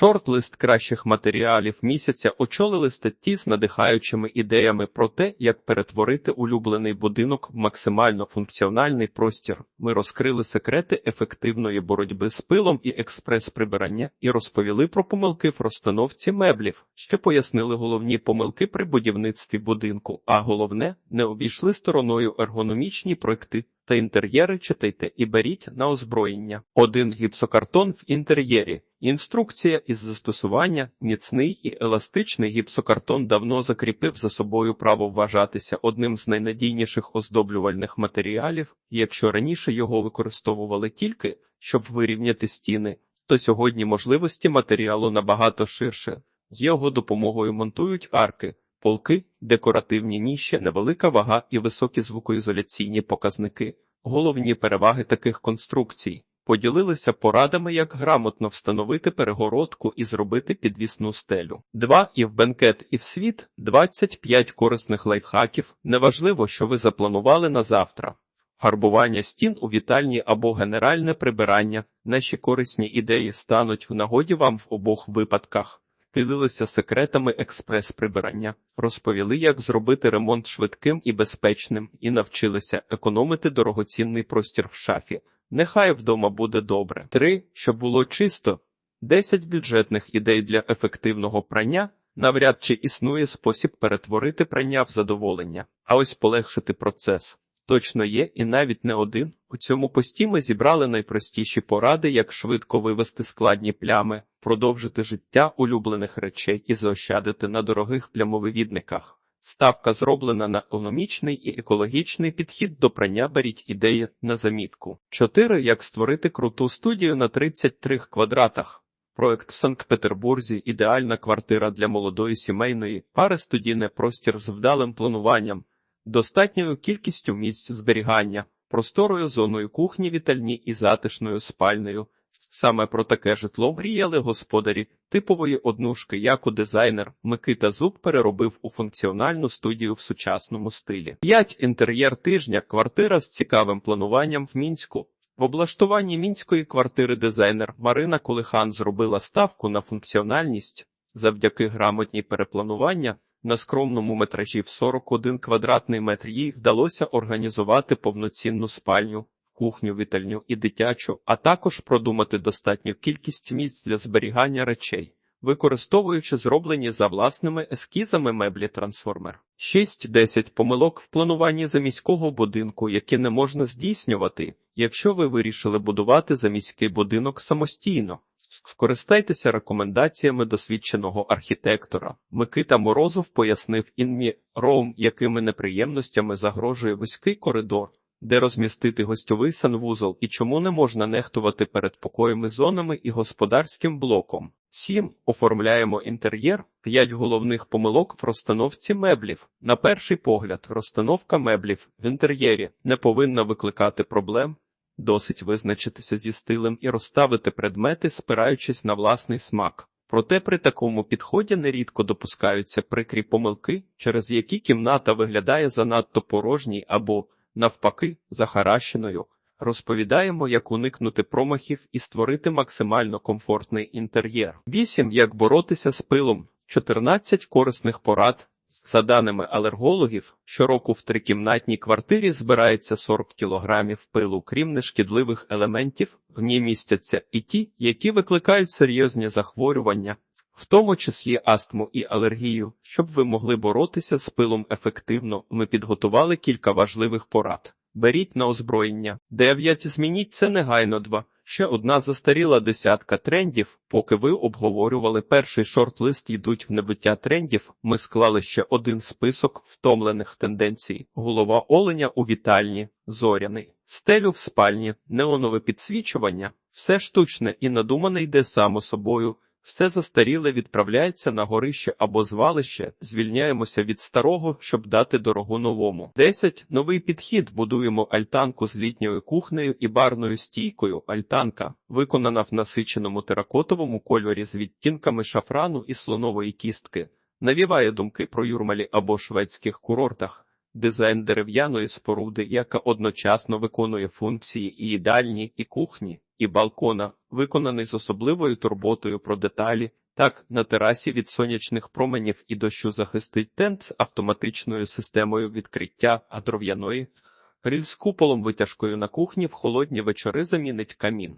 Шорт-лист кращих матеріалів місяця очолили статті з надихаючими ідеями про те, як перетворити улюблений будинок в максимально функціональний простір. Ми розкрили секрети ефективної боротьби з пилом і експрес-прибирання і розповіли про помилки в розстановці меблів, ще пояснили головні помилки при будівництві будинку, а головне, не обійшли стороною ергономічні проекти та інтер'єри читайте і беріть на озброєння. Один гіпсокартон в інтер'єрі. Інструкція із застосування міцний і еластичний гіпсокартон давно закріпив за собою право вважатися одним з найнадійніших оздоблювальних матеріалів, якщо раніше його використовували тільки, щоб вирівняти стіни, то сьогодні можливості матеріалу набагато ширше. З його допомогою монтують арки, полки, декоративні ніші, невелика вага і високі звукоізоляційні показники. Головні переваги таких конструкцій поділилися порадами, як грамотно встановити перегородку і зробити підвісну стелю. Два і в бенкет, і в світ 25 корисних лайфхаків. Неважливо, що ви запланували на завтра. Фарбування стін у вітальні або генеральне прибирання. Наші корисні ідеї стануть в нагоді вам в обох випадках. Ділилися секретами експрес-прибирання, розповіли, як зробити ремонт швидким і безпечним, і навчилися економити дорогоцінний простір в шафі. Нехай вдома буде добре. Три, щоб було чисто. 10 бюджетних ідей для ефективного прання. Навряд чи існує спосіб перетворити прання в задоволення, а ось полегшити процес. Точно є, і навіть не один. У цьому пості ми зібрали найпростіші поради, як швидко вивести складні плями, продовжити життя улюблених речей і заощадити на дорогих плямовивідниках. Ставка зроблена на економічний і екологічний підхід до прання беріть ідеї на замітку. 4. Як створити круту студію на 33 квадратах. Проект в Санкт-Петербурзі ідеальна квартира для молодої сімейної пари студійне простір з вдалим плануванням, достатньою кількістю місць зберігання, просторою зоною кухні вітальні і затишною спальнею. Саме про таке житло мріяли господарі типової однушки, яку дизайнер Микита Зуб переробив у функціональну студію в сучасному стилі. 5. інтер'єр тижня. Квартира з цікавим плануванням в мінську. В облаштуванні мінської квартири дизайнер Марина Колихан зробила ставку на функціональність завдяки грамотній перепланування. На скромному метражі в 41 квадратний метр їй вдалося організувати повноцінну спальню, кухню, вітальню і дитячу, а також продумати достатню кількість місць для зберігання речей, використовуючи зроблені за власними ескізами меблі трансформер. 6-10 помилок в плануванні заміського будинку, які не можна здійснювати, якщо ви вирішили будувати заміський будинок самостійно. Скористайтеся рекомендаціями досвідченого архітектора. Микита Морозов пояснив інмі Роум, якими неприємностями загрожує вузький коридор, де розмістити гостьовий санвузол і чому не можна нехтувати передпокоїми зонами і господарським блоком. 7. Оформляємо інтер'єр. 5 головних помилок в розстановці меблів. На перший погляд, розстановка меблів в інтер'єрі не повинна викликати проблем. Досить визначитися зі стилем і розставити предмети, спираючись на власний смак. Проте при такому підході нерідко допускаються прикрі помилки, через які кімната виглядає занадто порожній або, навпаки, захаращеною. Розповідаємо, як уникнути промахів і створити максимально комфортний інтер'єр. 8. Як боротися з пилом, 14 корисних порад. За даними алергологів, щороку в трикімнатній квартирі збирається 40 кілограмів пилу, крім нешкідливих елементів, в ній містяться і ті, які викликають серйозні захворювання, в тому числі астму і алергію. Щоб ви могли боротися з пилом ефективно, ми підготували кілька важливих порад. Беріть на озброєння. 9. Змініть це негайно 2. Ще одна застаріла десятка трендів. Поки ви обговорювали перший шорт-лист йдуть в небиття трендів, ми склали ще один список втомлених тенденцій. Голова оленя у вітальні, зоряний, стелю в спальні, неонове підсвічування, все штучне і надумане йде само собою. Все застаріле відправляється на горище або звалище, звільняємося від старого, щоб дати дорогу новому. 10. Новий підхід. Будуємо альтанку з літньою кухнею і барною стійкою. Альтанка, виконана в насиченому теракотовому кольорі з відтінками шафрану і слонової кістки, навіває думки про юрмалі або шведських курортах. Дизайн дерев'яної споруди, яка одночасно виконує функції і їдальні, і кухні, і балкона, виконаний з особливою турботою про деталі. Так, на терасі від сонячних променів і дощу захистить тент з автоматичною системою відкриття, а дров'яної гриль з куполом витяжкою на кухні в холодні вечори замінить камін.